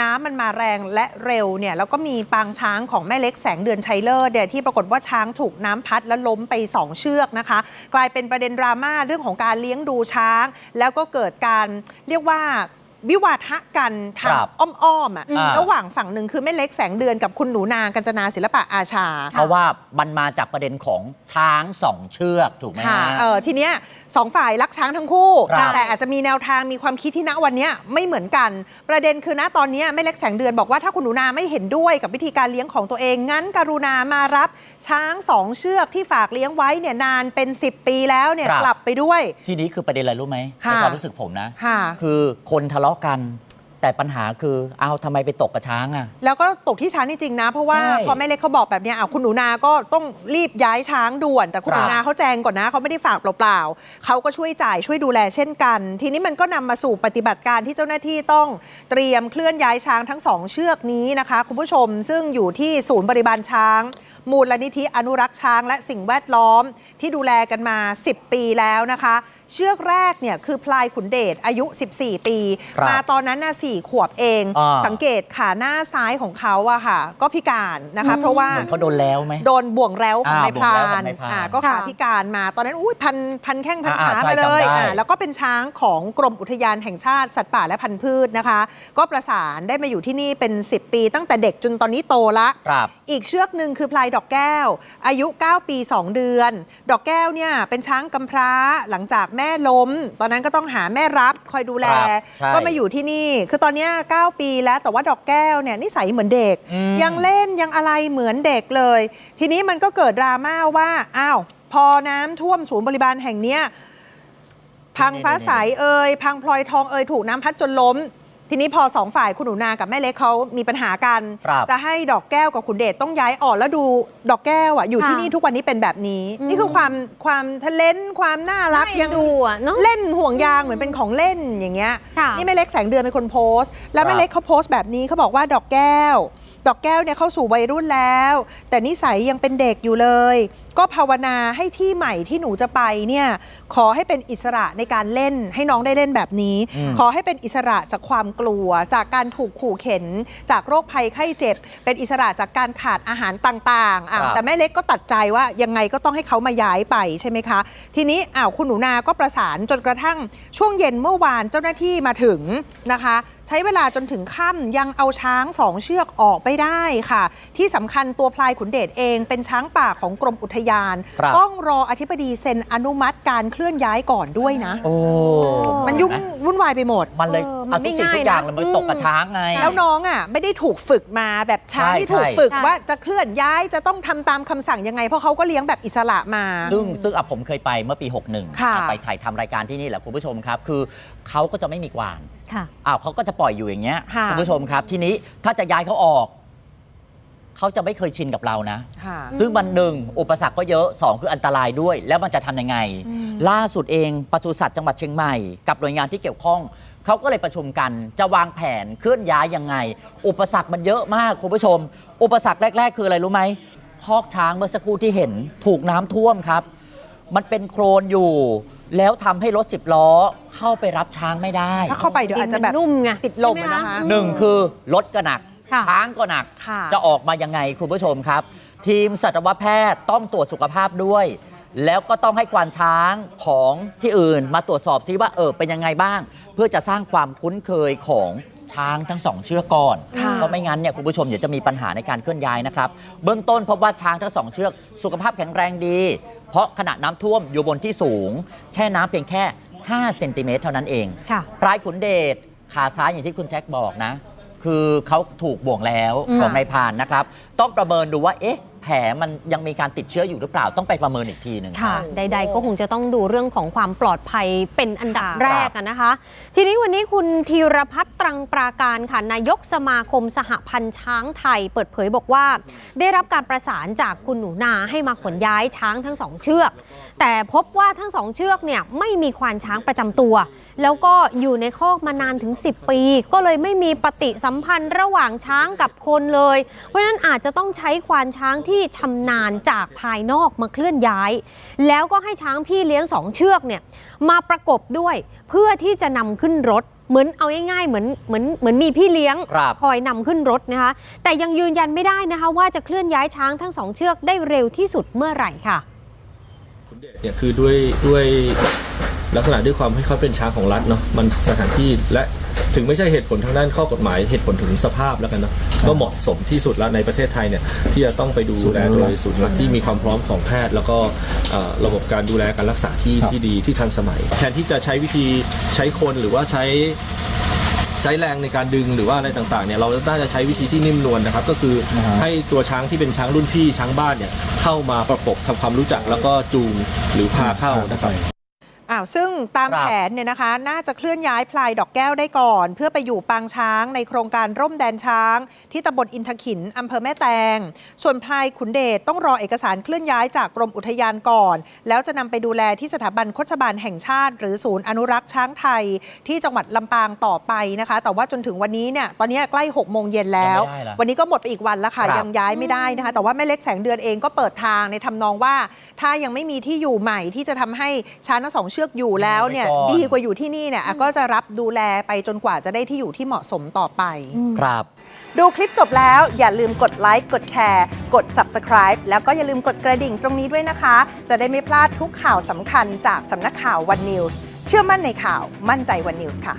น้ำมันมาแรงและเร็วเนี่ยแล้วก็มีปางช้างของแม่เล็กแสงเดือนชัยเลิศเนี่ยที่ปรากฏว่าช้างถูกน้ำพัดและล้มไป 2 เชือกนะคะ กลายเป็นประเด็นดราม่าเรื่องของการเลี้ยงดูช้าง แล้วก็เกิดการเรียกว่า วิวาทะกันทางครับอ้อมๆอะอ่า ระหว่างฝั่งหนึ่งคือแม่เล็กแสงเดือนกับคุณหนูนากัญจนาศิลปะอาชา เพราะว่ามันมาจากประเด็นของช้างสองเชือกถูกไหมค่ะฮะ เออทีเนี้ยสองฝ่ายรักช้างทั้งคู่ ครับแต่อาจจะมีแนวทางมีความคิดที่ณวันเนี้ยไม่เหมือนกัน ประเด็นคือณตอนเนี้ยแม่เล็กแสงเดือนบอกว่าถ้าคุณหนูนาไม่เห็นด้วยกับวิธีการเลี้ยงของตัวเอง งั้นกรุณามารับช้างสองเชือกที่ฝากเลี้ยงไว้เนี่ยนานเป็น 10 ปีแล้วเนี่ยครับ กลับไปด้วย ทีนี้คือประเด็นอะไรรู้ไหมค่ะในความรู้สึกผมนะ ค่ะ คือคนทะเลาะกัน แต่ปัญหาคือเอาทำไมไปตกกับช้างอะ แล้วก็ตกที่ช้างจริงๆนะ เพราะว่าใช่พอแม่เล็กเขาบอกแบบเนี้ยอะคุณหนูนาก็ต้องรีบย้ายช้างด่วน แต่คุณคหรับนูนาเขาแจ้งก่อนนะเขาไม่ได้ฝากเปล่าๆเขาก็ช่วยจ่ายช่วยดูแลเช่นกัน ทีนี้มันก็นำมาสู่ปฏิบัติการที่เจ้าหน้าที่ต้องเตรียมเคลื่อนย้ายช้างทั้งสองเชือกนี้นะคะ คุณผู้ชมซึ่งอยู่ที่ศูนย์บริบาลช้าง มูลนิธิอนุรักษ์ช้างและสิ่งแวดล้อมที่ดูแลกันมา 10 ปีแล้วนะคะ เชือกแรกเนี่ยคือพลายขุนเดชอายุ 14 ปี ครับมาตอนนั้นน่ะสี่ขวบเอง อ่า สังเกตขาหน้าซ้ายของเขาอะค่ะ ก็พิการนะคะอืมเพราะว่า เหมือนเขาโดนแล้วไหม โดนบ่วงแร้วของอ่านายพราบ่วงแร้วขนองนายพรานอ่าก็ขาค่ะ พิการมา ตอนนั้นอุ้ยพันพันแข้งพันอ่าขาใช่มาเลยจำได้อ่าแล้วก็เป็นช้างของกรมอุทยานแห่งชาติสัตว์ป่าและพันธุ์พืชนะคะ ก็ประสานได้มาอยู่ที่นี่เป็น 10 ปีตั้งแต่เด็กจนตอนนี้โตละ ครับ อีกเชือกหนึ่งคือพลายดอกแก้ว อายุ 9 ปี 2 เดือน ดอกแก้วเนี่ยเป็นช้างกำพร้าหลังจากแม่ล้ม ตอนนั้นก็ต้องหาแม่รับคอยดูแล ครับใช่ก็มาอยู่ที่นี่ คือตอนเนี้ย9ปีแล้วแต่ว่าดอกแก้วเนี่ยนิสัยเหมือนเด็ก อืม ยังเล่นยังอะไรเหมือนเด็กเลย ทีนี้มันก็เกิดดราม่าว่าอ้าวพอน้ำท่วมศูนย์บริบาลแห่งเนี้ย พังฟ้าใสเอ่ยพังพลอยทองเอ่ยถูกน้ำพัดจนล้ม ทีนี้พอสองฝ่ายคุณหนูนากับแม่เล็กเขามีปัญหากัน ครับจะให้ดอกแก้วกับขุนเดชต้องย้ายออกแล้วดูดอกแก้วอะอยู่ที่ค่ะนี่ทุกวันนี้เป็นแบบนี้ อืม นี่คือความความทะเลนความน่ารักน่าเอ็นยังดูอะเนอะเล่นห่วงยางเหมือนเป็นของเล่นอย่างเงี้ย ค่ะนี่แม่เล็กแสงเดือนเป็นคนโพสต์ แล้วครับแม่เล็กเขาโพสต์แบบนี้เขาบอกว่าดอกแก้ว ดอกแก้วเนี่ยเข้าสู่วัยรุ่นแล้ว แต่นิสัยยังเป็นเด็กอยู่เลย ก็ภาวนาให้ที่ใหม่ที่หนูจะไปเนี่ยขอให้เป็นอิสระในการเล่นให้น้องได้เล่นแบบนี้อืมขอให้เป็นอิสระจากความกลัว จากการถูกขู่เข็น จากโรคภัยไข้เจ็บ เป็นอิสระจากการขาดอาหารต่างๆอะครับแต่แม่เล็กก็ตัดใจว่ายังไงก็ต้องให้เขามาย้ายไปใช่ไหมคะ ทีนี้อ้าวคุณหนูนาก็ประสานจนกระทั่งช่วงเย็นเมื่อวานเจ้าหน้าที่มาถึงนะคะ ใช้เวลาจนถึงค่ำยังเอาช้างสองเชือกออกไปได้ค่ะ ที่สำคัญตัวพลายขุนเดชเองเป็นช้างป่าของกรมอุทยานครับต้องรออธิบดีเซ็นอนุมัติการเคลื่อนย้ายก่อนด้วยนะ โอ้มันยุ่งเห็นไหวุ่นวายไปหมด มันเลยเออมัเอานไม่ทุกสิ่งทุกอย่างง่ายนะเลยมันตกกับอืม ช้างไงใช่แล้วน้องอะไม่ได้ถูกฝึกมาแบบช้างใช่ที่ถูกใช่ ฝึกใช่ ว่าจะเคลื่อนย้ายจะต้องทำตามคำสั่งยังไง เพราะเขาก็เลี้ยงแบบอิสระมา ซึ่งซึ่งอะผมเคยไปเมื่อปี 61ค่ะอะไปถ่ายทำรายการที่นี่แหละคุณผู้ชมครับ คือเขาก็จะไม่มีกวางค่ะ อ้าวเขาก็จะปล่อยอยู่อย่างเงี้ยค่ะคุณผู้ชมครับ ทีนี้ถ้าจะย้ายเขาออก เขาจะไม่เคยชินกับเรานะ ค่ะซึ่งมันหนึ่งอุปสรรคก็เยอะสองคืออันตรายด้วย แล้วมันจะทำยังไงอืมล่าสุดเองปศุสัตว์จังหวัดเชียงใหม่ กับหน่วยงานที่เกี่ยวข้อง เขาก็เลยประชุมกันจะวางแผนเคลื่อนย้ายยังไง อุปสรรคมันเยอะมากคุณผู้ชม อุปสรรคแรก ๆ คืออะไรรู้ไหมคอกช้างเมื่อสักครู่ที่เห็นถูกน้ำท่วมครับ มันเป็นโครนอยู่ แล้วทำให้รถสิบล้อเข้าไปรับช้างไม่ได้ ถ้าเข้าไปเดี๋ยวอาจจะแบบดินมันนุ่มไงติดลมใช่อะไหนะคะ หนึ่งคือรถก็หนัก ค่ะช้างก็หนัก ค่ะจะออกมายังไงคุณผู้ชมครับ ทีมสัตวแพทย์ต้องตรวจสุขภาพด้วย แล้วก็ต้องให้ควานช้างของที่อื่น มาตรวจสอบซิว่าเออเป็นยังไงบ้าง เพื่อจะสร้างความคุ้นเคยของช้างทั้งสองเชือกก่อนค่ะเพราะไม่งั้นเนี่ยคุณผู้ชมเดี๋ยวจะมีปัญหาในการเคลื่อนย้ายนะครับเบื้องต้นพบว่าช้างทั้งสองเชือก สุขภาพแข็งแรงดี เพราะขณะน้ำท่วมอยู่บนที่สูง แช่น้ำเพียงแค่5เซนติเมตรเท่านั้นเอง ค่ะ พลายขุนเดชขาซ้ายอย่างที่คุณแจ็คบอกนะ คือเขาถูกบ่วงแล้วอืมของนายพรานนะครับ ต้องประเมินดูว่าเอ๊ะแผลมันยังมีการติดเชื้ออยู่หรือเปล่าต้องไปประเมินอีกทีหนึ่ง ค่ะ ใด ๆ ก็คงจะต้องดูเรื่องของความปลอดภัยเป็นอันดับค่ะแรกอะนะคะ ทีนี้วันนี้คุณธีรพัฒน์ตรังปราการค่ะนายกสมาคมสหพันธ์ช้างไทย เปิดเผยบอกว่า ได้รับการประสานจากคุณหนูนาให้มาขนย้ายช้างทั้งสองเชือก แต่พบว่าทั้งสองเชือกเนี่ยไม่มีควานช้างประจำตัว แล้วก็อยู่ในคอกมานานถึง 10 ปี ก็เลยไม่มีปฏิสัมพันธ์ระหว่างช้างกับคนเลย เพราะฉะนั้นอาจจะต้องใช้ควานช้างที่ชำนาญจากภายนอกมาเคลื่อนย้าย แล้วก็ให้ช้างพี่เลี้ยงสองเชือกเนี่ยมาประกบด้วยเพื่อที่จะนำขึ้นรถเหมือนเอาง่ายๆเหมือนเหมือนเหมือนมีพี่เลี้ยงครับคอยนำขึ้นรถนะคะ แต่ยังยืนยันไม่ได้นะคะ ว่าจะเคลื่อนย้ายช้างทั้งสองเชือกได้เร็วที่สุดเมื่อไหร่ค่ะขุนเดชเนี่ยคือด้วยด้วยลักษณะด้วยความให้เขาเป็นช้างของรัฐเนาะมันสถานที่และ ถึงไม่ใช่เหตุผลทางด้านข้อกฎหมาย เหตุผลถึงสภาพแล้วกันเนาะก็เหมาะสมที่สุดแล้วในประเทศไทยเนี่ยที่จะต้องไปดูแลโดยศูนย์รักที่มีความพร้อมของแพทย์ แล้วก็เอ่อระบบการดูแลการรักษาที่ที่ดีที่ทันสมัย แทนที่จะใช้วิธีใช้คนหรือว่าใช้ใช้แรงในการดึงหรือว่าอะไรต่างๆเนี่ยเราน่าจะใช้วิธีที่นิ่มนวลนะครับ ก็คืออให้ตัวช้างที่เป็นช้างรุ่นพี่ช้างบ้านเนี่ยเข้ามาประกบทำความรู้จักแล้วก็จูงหรือพาเข้านะครับ อ้าวซึ่งตามครับ แผนเนี่ยนะคะ น่าจะเคลื่อนย้ายพลายดอกแก้วได้ก่อน เพื่อไปอยู่ปางช้างในโครงการร่มแดนช้าง ที่ตำบลอินทขินอำเภอแม่แตง ส่วนพลายขุนเดชต้องรอเอกสารเคลื่อนย้ายจากกรมอุทยานก่อน แล้วจะนำไปดูแลที่สถาบันโคชบาลแห่งชาติ หรือศูนย์อนุรักษ์ช้างไทย ที่จังหวัดลำปางต่อไปนะคะ แต่ว่าจนถึงวันนี้เนี่ยตอนนี้ใกล้6โมงเย็นแล้ว ยังไม่ได้เหรอ วันนี้ก็หมดไปอีกวันแล้วค่ะครับ ยังย้ายไม่ได้นะคะ แต่ว่าแม่เล็กแสงเดือนเองก็เปิดทางในทำนองว่า ถ้ายังไม่มีที่อยู่ใหม่ที่จะทำให้ช้างทั้งสองเชือกอยู่แล้วเนี่ยไว้ก่อน ดีกว่าอยู่ที่นี่เนี่ยอะก็จะรับดูแลไปจนกว่าจะได้ที่อยู่ที่เหมาะสมต่อไป ครับ ดูคลิปจบแล้วอย่าลืมกดไลค์กดแชร์ กด Subscribe แล้วก็อย่าลืมกดกระดิ่งตรงนี้ด้วยนะคะ จะได้ไม่พลาดทุกข่าวสำคัญจากสำนักข่าววันนิวส์เชื่อมั่นในข่าวมั่นใจวันนิวส์ค่ะ